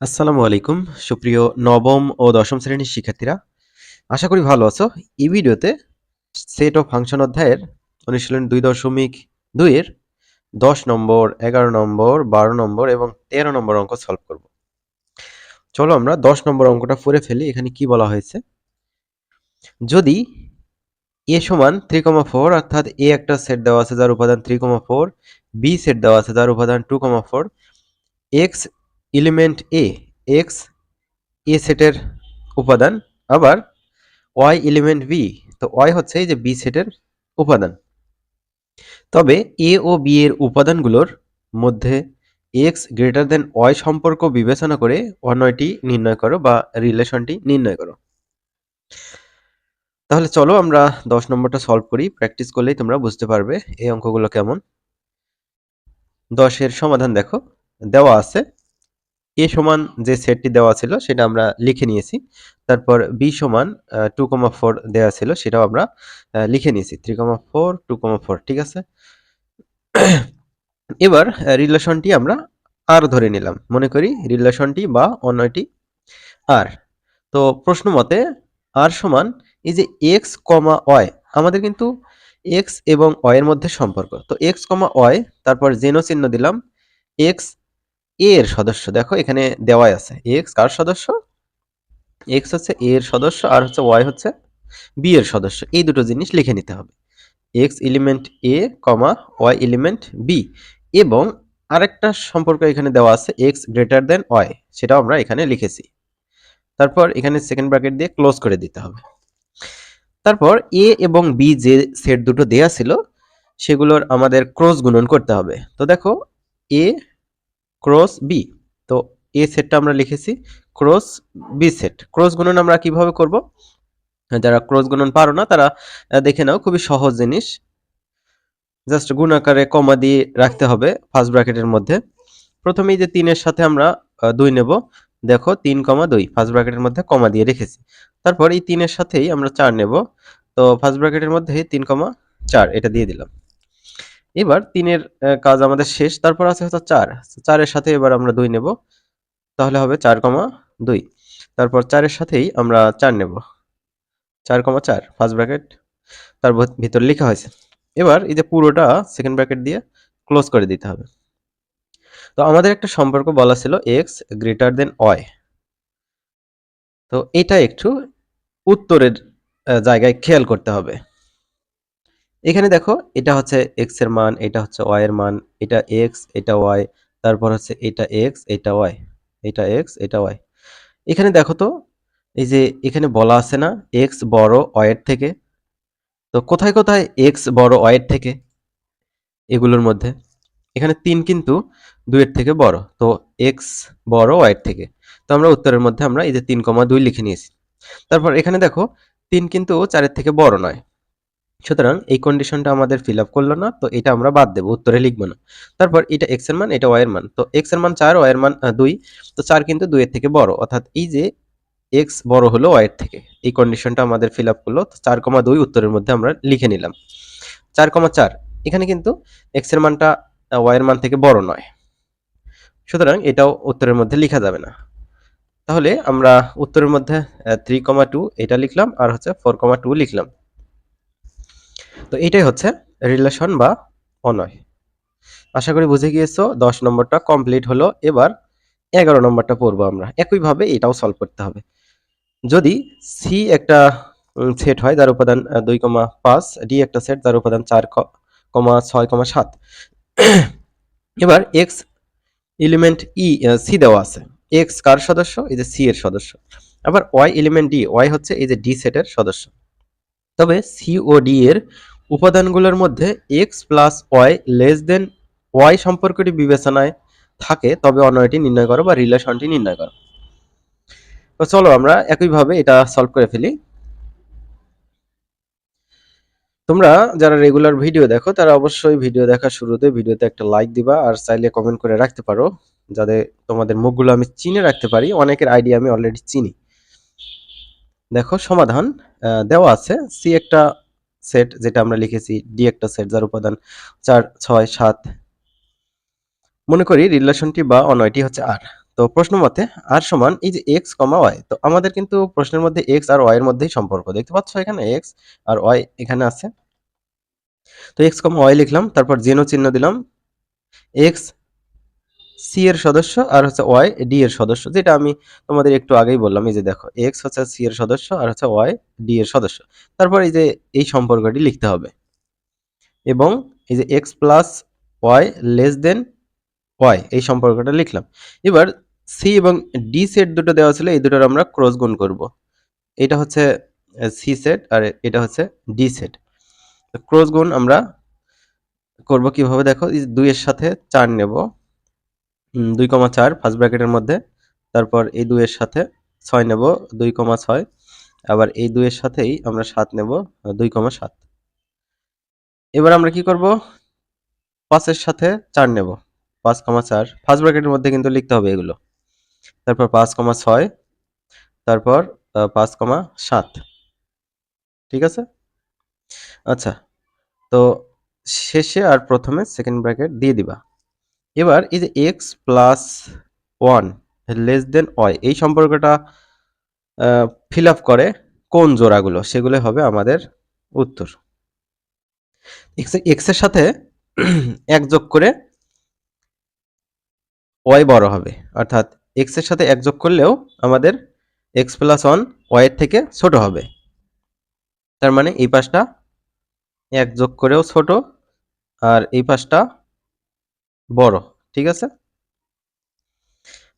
আসসালামু আলাইকুম। সুপ্রিয় নবম ও দশম শ্রেণির শিক্ষার্থীরা, আশা করি ভালো আছো। এই ভিডিওতে সেট ও ফাংশন অধ্যায়ের অনুশীলন দুই দশমিক দুইয়ের দশ নম্বর, এগারো নম্বর, বারো নম্বর এবং তেরো নম্বর অঙ্ক সলভ করব। চলো আমরা দশ নম্বর অঙ্কটা পড়ে ফেলি, এখানে কি বলা হয়েছে? যদি এ সমান থ্রি কমা ফোর অর্থাৎ এ একটা সেট দেওয়া আছে যার উপাদান three comma four B set দেওয়া আছে যার উপাদান two comma four X element A X A সেটের উপাদান, আবার ওয়াই এলিমেন্ট বি তো ওয়াই হচ্ছে যে বি সেটের উপাদান। তবে এ ও বি এর উপাদানগুলোর মধ্যে এক্স গ্রেটার দেন ওয়াই সম্পর্ক বিবেচনা করে অনয়টি নির্ণয় করো বা রিলেশনটি নির্ণয় করো। তাহলে চলো আমরা দশ নম্বরটা সলভ করি। প্র্যাকটিস করলেই তোমরা বুঝতে পারবে এই অঙ্কগুলো কেমন। দশের সমাধান দেখো। দেওয়া আছে। এ সমান যে সেটটি দেওয়া ছিল সেটা আমরা লিখে নিয়েছি। তারপর বি সমান টু কমা ফোর দেওয়া ছিল সেটাও আমরা লিখে নিয়েছি। Three comma four, two comma four, ঠিক আছে? এবার রিলেশনটি আমরা আর ধরে নিলাম। মনে করি রিলেশনটি বা অন্যটি আর। তো প্রশ্ন মতে, আর সমান এই যে এক্স কমা ওয়াই, আমাদের কিন্তু এক্স এবং ওয়াই এর মধ্যে সম্পর্ক। তো এক্স কমা ওয়াই, তারপর জেনো চিহ্ন দিলাম। এক্স এর সদস্য। দেখো, এখানে দেওয়াই আছে। এক্স কার সদস্য? এক্স হচ্ছে এ এর সদস্য, আর হচ্ছে ওয়াই হচ্ছে বি এর সদস্য। এই দুটো জিনিস লিখে নিতে হবে। X element A comma Y element B এবং আরেকটা সম্পর্ক এখানে দেওয়া আছে, এক্স গ্রেটার দেন ওয়াই, সেটাও আমরা এখানে লিখেছি। তারপর এখানে সেকেন্ড ব্র্যাকেট দিয়ে ক্লোজ করে দিতে হবে। তারপর এ এবং বি যে সেট দুটো দেয়া ছিল, সেগুলোর আমাদের ক্রস গুণন করতে হবে। তো দেখো এ ক্রস বি তো এ সেটটা আমরা লিখেছি, ক্রস বি সেট ক্রস গুণন আমরা কীভাবে করব? যারা ক্রস গুণন পারো না, তারা দেখে নাও, খুবই সহজ জিনিস। জাস্ট গুণ আকারে কমা দিয়ে রাখতে হবে ফার্স্ট ব্র্যাকেটের মধ্যে। প্রথমেই যে তিনের সাথে আমরা দুই নেব, দেখো তিন কমা দুই, ফার্স্ট ব্র্যাকেটের মধ্যে কমা দিয়ে রেখেছি। তারপর এই তিনের সাথেই আমরা চার নেব। তো ফার্স্ট ব্র্যাকেটের মধ্যে তিন কমা চার, এটা দিয়ে দিলাম। এবার তিনের কাজ আমাদের শেষ। তারপর আছে হচ্ছে চার। চারের সাথে এবার আমরা দুই নেব। তাহলে হবে চার কমা দুই। তারপর চারের সাথেই আমরা চার নেব। চার কমা চার ফার্স্ট ব্র্যাকেট তার ভিতর লেখা হয়েছে। এবার এই যে পুরোটা সেকেন্ড ব্র্যাকেট দিয়ে ক্লোজ করে দিতে হবে। তো আমাদের একটা সম্পর্ক বলা ছিল এক্স গ্রেটার দেন ওয়াই তো এটা একটু উত্তরের জায়গায় খেয়াল করতে হবে। এখানে দেখো, এটা হচ্ছে এক্সের মান, এটা হচ্ছে ওয়াই এর মান, এটা এক্স এটা ওয়াই তারপর হচ্ছে এটা এক্স এটা ওয়াই এটা এক্স এটা ওয়াই এখানে দেখো তো, এই যে এখানে বলা আছে না এক্স বড় ওয়াইয়ের থেকে। তো কোথায় কোথায় এক্স বড় ওয়াইয়ের থেকে? এগুলোর মধ্যে। এখানে তিন কিন্তু দুইয়ের থেকে বড়, তো এক্স বড় ওয়াইয়ের থেকে। তো আমরা উত্তরের মধ্যে আমরা এই যে তিন কমা দুই লিখে নিয়েছি। তারপর এখানে দেখো, তিন কিন্তু চারের থেকে বড় নয়। সুতরাং এই কন্ডিশনটা আমাদের ফিল আপ করল না, তো এটা আমরা বাদ দেবো, উত্তরে লিখব না। তারপর এটা এক্সের মান, এটা ওয়াই এর মান। তো এক্সের মান চার ওয়াই এর মান দুই, তো চার কিন্তু দুইয়ের থেকে বড়। অর্থাৎ এই যে এক্স বড় হলো ওয়াই এর থেকে, এই কন্ডিশনটা আমাদের ফিল আপ করল, তো চার কমা দুই উত্তরের মধ্যে আমরা লিখে নিলাম। চার কমা চার, এখানে কিন্তু এক্সের মানটা ওয়াই এর মান থেকে বড় নয়। সুতরাং এটাও উত্তরের মধ্যে লেখা যাবে না। তাহলে আমরা উত্তরের মধ্যে থ্রি কমা টু এটা লিখলাম, আর হচ্ছে ফোর কমা টু লিখলাম। তো এটাই হচ্ছে রিলেশন বা অনয়। আশা করি বুঝে গিয়েছো, দশ নম্বরটা কমপ্লিট হলো। এবার এগারো নম্বরটা পড়ব আমরা। একইভাবে এটাও সলভ করতে হবে। যদি সি একটা সেট হয়, যার উপাদান দুই কমা পাঁচ ডি একটা সেট যার উপাদান চার কমা ছয়, কমা সাত। এবার এক্স এলিমেন্ট ই সি দেওয়া আছে। এক্স কার সদস্য? এই যে সি এর সদস্য। আবার ওয়াই এলিমেন্ট ডি ওয়াই হচ্ছে এই যে ডি সেটের সদস্য। তবে সি ও ডি এর উপাদানগুলোর মধ্যে X plus Y less than Y সম্পর্কটি বিবেচনায় থাকে, তবে অন্যটি নির্ণয় করো বা রিলেশনটি নির্ণয় করো। তো চলো আমরা একইভাবে এটা সলভ করে ফেলি। তোমরা যারা রেগুলার ভিডিও দেখো, তারা অবশ্যই ভিডিও দেখার শুরুতে ভিডিওতে একটা লাইক দিবা, আর চাইলে কমেন্ট করে রাখতে পারো, যাতে তোমাদের মুখগুলো আমি চিনে রাখতে পারি। অনেকের আইডিয়া আমি অলরেডি চিনি। দেখো, সমাধান দেওয়া আছে। সি একটা সেট যেটা আমরা লিখেছি ডি একটা সেট যার উপাদান চার, ছয়, সাত। মনে করি রিলেশনটি বা অনয়টি হচ্ছে আর তো প্রশ্ন মতে আর সমান এই যে এক্স কমা ওয়াই তো আমাদের কিন্তু প্রশ্নের মধ্যে এক্স আর ওয়াই এর মধ্যেই সম্পর্ক। দেখতে পাচ্ছ এখানে এক্স আর ওয়াই এখানে আছে। তো এক্স কমা ওয়াই লিখলাম, তারপর জেনো চিহ্ন দিলাম। এক্স সি এর সদস্য আর হচ্ছে ওয়াই ডি এর সদস্য, যেটা আমি তোমাদের একটু আগেই বললাম, এই যে দেখো এক্স হচ্ছে সি এর সদস্য আর হচ্ছে ওয়াই ডি এর সদস্য। তারপর এই যে এই সম্পর্কটি লিখতে হবে। এবং এই যে X plus Y less than Y এই সম্পর্কটা লিখলাম। এবার সি এবং ডি সেট দুটো দেওয়া ছিল, এই দুটোর আমরা ক্রস গুণ করব। এটা হচ্ছে সি সেট আর এটা হচ্ছে ডি সেট ক্রস গুণ আমরা করব কীভাবে? দেখো দুইয়ের সাথে চার নেব। দুই কমা চার ফার্স্ট ব্র্যাকেটের মধ্যে। তারপর এই দুইয়ের সাথে ছয় নেব, দুই কমা ছয়। আবার এই দুইয়ের সাথেই আমরা সাত নেব, দুই কমা সাত। এবার আমরা কি করব? পাঁচের সাথে চার নেব। পাঁচ কমা চার। ফার্স্ট ব্র্যাকেটের মধ্যে কিন্তু লিখতে হবে এগুলো। তারপর পাঁচ কমা ছয়। তারপর পাঁচ কমা সাত। ঠিক আছে? আচ্ছা। তো শেষে আর প্রথমে সেকেন্ড ব্র্যাকেট দিয়ে দিবা। এবার এই যে X plus one less than Y এই সম্পর্কটা ফিল আপ করে কোন জোড়াগুলো, সেগুলো হবে আমাদের উত্তর। এক্সের সাথে এক যোগ করে ওয়াই বড় হবে। অর্থাৎ এক্সের সাথে এক যোগ করলেও আমাদের এক্স প্লাস ওয়ান ওয়াই এর থেকে ছোট হবে। তার মানে এই পাশটা এক যোগ করেও ছোট, আর এই পাশটা বড়, ঠিক আছে?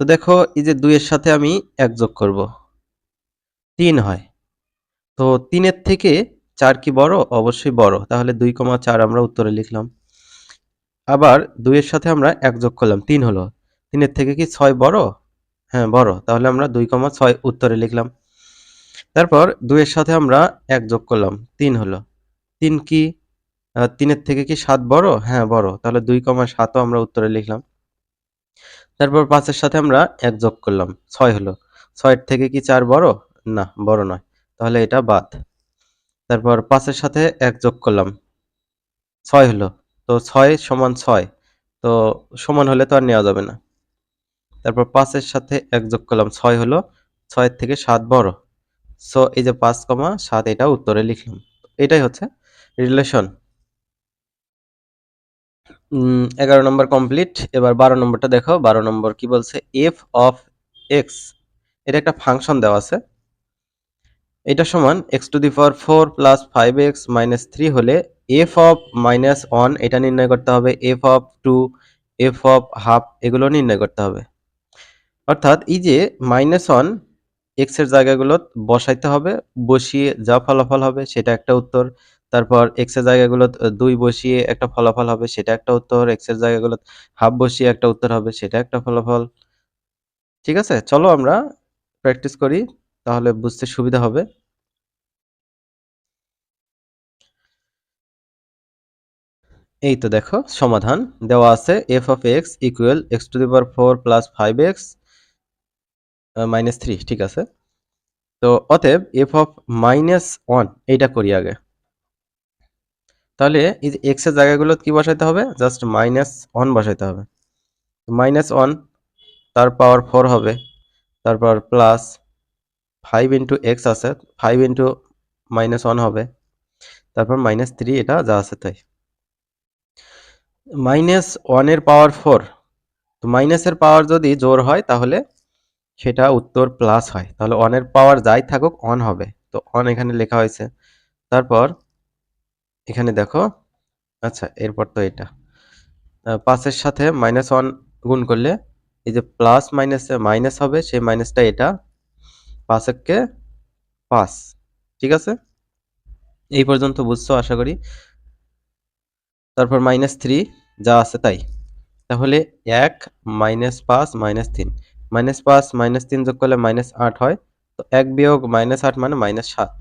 তো দেখো, এই যে দুইয়ের সাথে আমি এক যোগ করব। তিন হয়। তো তিনের থেকে চার কি বড়? অবশ্যই বড়। তাহলে দুই কমা চার আমরা উত্তরে লিখলাম। আবার দুইয়ের সাথে আমরা এক যোগ করলাম, তিন হলো। তিনের থেকে কি ছয় বড়? হ্যাঁ বড়। তাহলে আমরা দুই কমা ছয় উত্তরে লিখলাম। তারপর দুইয়ের সাথে আমরা এক যোগ করলাম, তিন হলো। তিন কি? তিনের থেকে কি সাত বড়? হ্যাঁ বড়। তাহলে দুই কমা সাতও আমরা উত্তরে লিখলাম। তারপর পাঁচের সাথে আমরা এক যোগ করলাম। ছয় হলো। ছয়ের থেকে কি চার বড়? না, বড় নয়। তাহলে এটা বাদ। তারপর পাঁচের সাথে এক যোগ করলাম। ছয় হলো। তো ছয় সমান ছয়। তো সমান হলে তো আর নেওয়া যাবে না। তারপর পাঁচের সাথে এক যোগ করলাম। ছয় হলো। ছয়ের থেকে সাত বড়। সো এই যে পাঁচ কমা সাত, এটা উত্তরে লিখলাম। এটাই হচ্ছে রিলেশন এগারো নম্বর কমপ্লিট এবার বারো নম্বরটা দেখো, বারো নম্বর কি বলছে? এফ অফ এক্স এটা একটা ফাংশন দেওয়া আছে। এটা সমান X to the power four plus five X minus three হলে এফ অফ মাইনাস ওয়ান এটা নির্ণয় করতে হবে। F of two F of half এগুলো নির্ণয় করতে হবে। অর্থাৎ এই যে মাইনাস ওয়ান এক্সের জায়গাগুলো বসাইতে হবে, বসিয়ে যা ফলাফল হবে সেটা একটা উত্তর। তারপর এক্সের জায়গাগুলো দুই বসিয়ে একটা ফলাফল হবে, সেটা একটা উত্তর এক্সের জায়গাগুলো হাফ বসিয়ে একটা উত্তর হবে, সেটা একটা ফলাফল। ঠিক আছে? চলো আমরা প্র্যাকটিস করি, তাহলে বুঝতে সুবিধা হবে। এই তো দেখো, সমাধান দেওয়া আছে F of X equal X to the power four plus five X minus three ঠিক আছে? তো অতএব এফ অফ মাইনাস ওয়ান এইটা করি আগে। তাহলে এই এর জায়গাগুলো কি বসাইতে হবে? জাস্ট মাইনাস ওয়ান বসাইতে হবে। মাইনাস ওয়ান তার পাওয়ার ফোর হবে। তারপর প্লাস ফাইভ ইন্টু এক্স আছে ফাইভ ইন্টু মাইনাস ওয়ান হবে। তারপর মাইনাস থ্রি এটা যা আছে তাই। মাইনাস ওয়ানের পাওয়ার ফোর তো মাইনাসের পাওয়ার যদি জোর হয় তাহলে সেটা উত্তর প্লাস হয়। তাহলে ওয়ানের পাওয়ার যাই থাকুক অন হবে। তো অন এখানে লেখা হয়েছে। তারপর এখানে দেখো আচ্ছা এরপর তো এটা। পাঁচের সাথে মাইনাস ওয়ান গুণ করলে এই যে প্লাস মাইনাসে মাইনাস হবে, সেই মাইনাসটা এটা পাঁচকে পাঁচ, ঠিক আছে? এই পর্যন্ত বুঝছ, আশা করি? তারপর মাইনাস থ্রি যা আছে তাই। তাহলে এক মাইনাস পাঁচ মাইনাস তিন। মাইনাস পাঁচ মাইনাস তিন যোগ করলে মাইনাস আট হয়, তো এক বিয়োগ মাইনাস আট মানে মাইনাস সাত।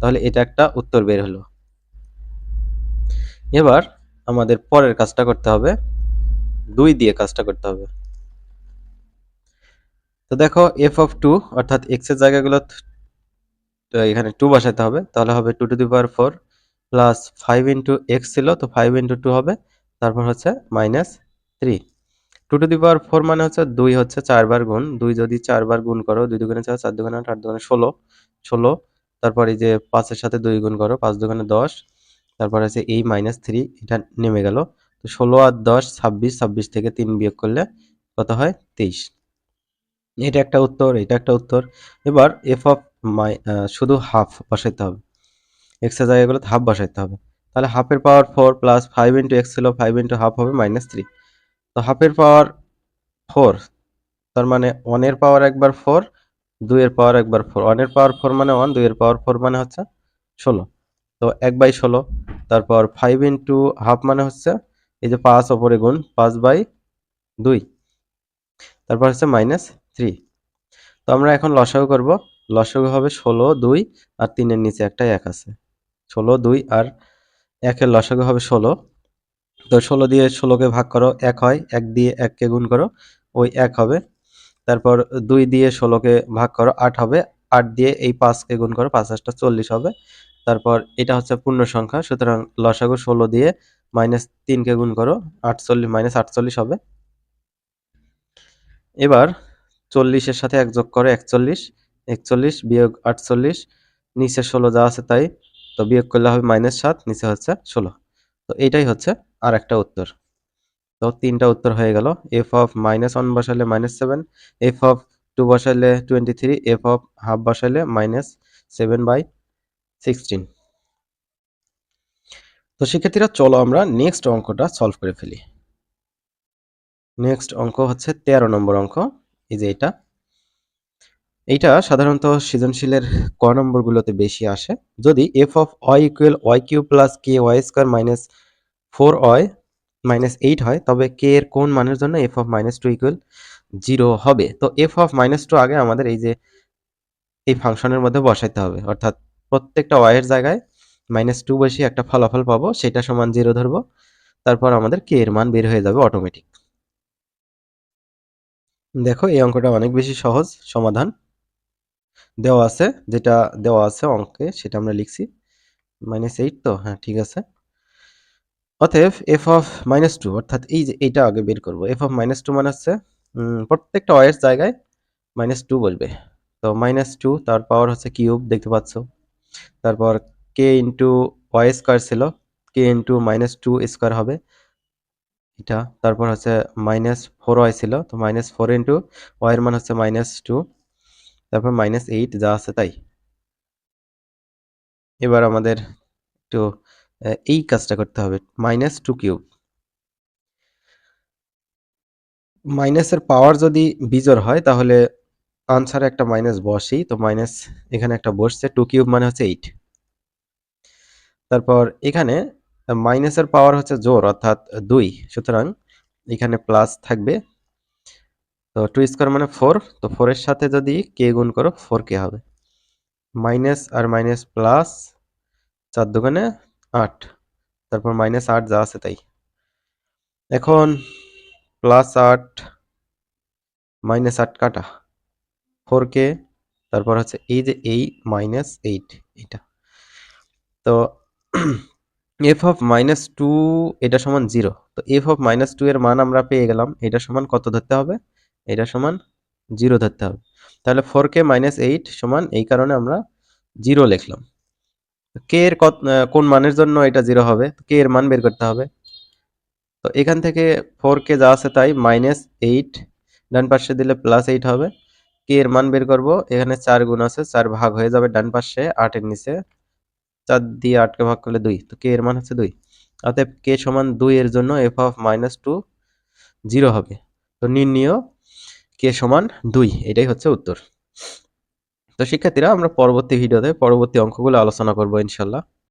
তাহলে এটা একটা উত্তর বের হলো। এবার আমাদের পরের কাজটা করতে হবে। দুই দিয়ে কাজটা করতে হবে। তো দেখো এফ অফ টু অর্থাৎ এক্সের জায়গাগুলো এখানে টু বসাতে হবে। তাহলে হবে two to the power four plus five into X ছিল, তো ফাইভ ইন্টু টু হবে। তারপর হচ্ছে minus three two to the power four মানে হচ্ছে দুই হচ্ছে চারবার গুণ। দুই যদি চারবার গুণ করো, দুই দুগুণে চার চার দুগুণে আট আট দুগুণে ষোলো। ষোলো, তারপর এই যে পাঁচের সাথে দুই গুণ করো, পাঁচ দুগুণে দশ। তারপর আছে এই মাইনাস থ্রি এটা নেমে গেল। তো ষোলো আর দশ, ছাব্বিশ ছাব্বিশ থেকে তিন বিয়োগ করলে কত হয়? তেইশ। এটা একটা উত্তর, এটা একটা উত্তর। এবার এফ অফ মাই শুধু হাফ বসাইতে হবে। এক্সের জায়গাগুলোতে হাফ বসাইতে হবে। তাহলে হাফের power four plus five into X ছিল ফাইভ ইন্টু হাফ হবে মাইনাস থ্রি তো হাফের পাওয়ার ফোর তার মানে ওয়ানের পাওয়ার একবার ফোর দুইয়ের পাওয়ার একবার ফোর ওয়ানের পাওয়ার ফোর মানে ওয়ান দুইয়ের পাওয়ার ফোর মানে হচ্ছে ষোলো। তো এক বাই ষোলো, তারপর ফাইভ ইন্টু হাফ মানে হচ্ছে এই যে পাঁচ ওপরে গুণ পাঁচ বাই দুই, তারপর হচ্ছে মাইনাস থ্রি তো আমরা এখন লসাগু করব, লসাগু হবে ষোলো, দুই আর তিনের নিচে একটা এক আছে। ষোলো, দুই আর একের লসাগু হবে ষোলো। তো ষোলো দিয়ে ষোলোকে ভাগ করো, এক হয়, এক দিয়ে এককে গুণ করো, ওই এক হবে। তারপর দুই দিয়ে ষোলোকে ভাগ করো, আট হবে, আট দিয়ে এই পাঁচকে গুণ করো, পাঁচ আটটা চল্লিশ হবে। তারপর এটা হচ্ছে পূর্ণ সংখ্যা, সুতরাং লসাগু ষোলো দিয়ে মাইনাস তিনকে গুণ করো, আটচল্লিশ মাইনাস আটচল্লিশ হবে। এবার চল্লিশের সাথে এক যোগ করো, একচল্লিশ একচল্লিশ বিয়োগ আটচল্লিশ, নিচে ষোলো যা আছে তাই, তো বিয়োগ করলে হবে মাইনাস সাত, নিচে হচ্ছে ষোলো। তো এইটাই হচ্ছে আর একটা উত্তর। তো তিনটা উত্তর হয়ে গেল। এফ অফ মাইনাস ওয়ান বসালে minus seven F of two বসালে twenty three F of half বসালে মাইনাস সেভেন বাই সিক্সটিন তো শিক্ষার্থীরা চলো আমরা নেক্সট অঙ্কটা সলভ করে ফেলি। নেক্সট অঙ্ক হচ্ছে তেরো নম্বর অঙ্ক, এই যে এটা। এইটা সাধারণত সৃজনশীলের ক নম্বরগুলোতে বেশি আসে। যদি F of Y equal Y Q plus K Y square minus four Y minus eight হয়, তবে কে এর কোন মানের জন্য F of minus two equal zero হবে? তো এফ অফ মাইনাস টু আগে আমাদের এই যে, এই ফাংশনের মধ্যে বসাইতে হবে। অর্থাৎ প্রত্যেকটা ওয়াই এর জায়গায় মাইনাস টু বসে একটা ফলাফল পাবো, সেটা সমান জিরো ধরবো, তারপর আমাদের কে এর মান বের হয়ে যাবে অটোমেটিক দেখো, এই অঙ্কটা অনেক বেশি সহজ, সমাধান। দেওয়া আছে, যেটা দেওয়া আছে অঙ্কে, সেটা আমরা লিখছি। মাইনাস এইট তো? হ্যাঁ ঠিক আছে। অতএব এফ অফ মাইনাস টু অর্থাৎ এই যে এইটা আগে বের করব। এফ অফ মাইনাস টু মানে হচ্ছে প্রত্যেকটা ওয়ের জায়গায় মাইনাস টু বলবে। তো মাইনাস টু তার পাওয়ার হচ্ছে কিউব দেখতে পাচ্ছ? তারপর কে ইন্টু ওয়াই স্কোয়ার ছিল K into minus two square হবে। এটা তারপর হচ্ছে মাইনাস ফোর ওয়াই ছিল, তো মাইনাস ফোর ইন্টু ওয়াইয়ের মান হচ্ছে মাইনাস টু তারপর মাইনাস এইট যা আছে তাই। এবার আমাদের একটু এই কাজটা করতে হবে মাইনাস টু কিউব মাইনাসের পাওয়ার যদি বিজোর হয়, তাহলে আনসারে একটা মাইনাস বসেই, তো মাইনাস এখানে একটা বসছে টু কিউব মানে হচ্ছে এইট তারপর এখানে মাইনাসের পাওয়ার হচ্ছে জোর, অর্থাৎ দুই। সুতরাং এখানে প্লাস থাকবে। তো টু স্কোয়ার মানে ফোর তো ফোরের সাথে যদি কে গুণ করো ফোর কে হবে। মাইনাস আর মাইনাস প্লাস চার দোকানে আট। তারপর মাইনাস আট যা আছে তাই। এখন প্লাস আট মাইনাস আট কাটা। ফোর কে তারপর হচ্ছে এই যে এই মাইনাস এইট। এটা তো এফ অফ মাইনাস টু এটা সমান জিরো তো এফ অফ মাইনাস টু এর মান আমরা পেয়ে গেলাম, এটা সমান কত ধরতে হবে? এটা সমান জিরো ধরতে হবে। তাহলে ফোর কে মাইনাস এইট সমান এই কারণে আমরা জিরো লিখলাম। কে এর কোন মানের জন্য এটা জিরো হবে? কে এর মান বের করতে হবে? তো এখান থেকে ফোর কে যা আছে তাই মাইনাস এইট ডান পাশে দিলে প্লাস এইট হবে। কে এর মান বের করব? এখানে চার গুণ আছে, চার ভাগ হয়ে যাবে ডান পাশে, আটের নিচে। চার দিয়ে আটকে ভাগ করলে দুই, তো কে এর মান হচ্ছে দুই? অতএব কে সমান দুই এর জন্য F of minus two zero হবে। তো নির্ণীয় কে সমান দুই, এটাই হচ্ছে উত্তর। তো শিক্ষার্থীরা, আমরা পরবর্তী ভিডিওতে পরবর্তী অঙ্কগুলো আলোচনা করব ইনশাল্লাহ।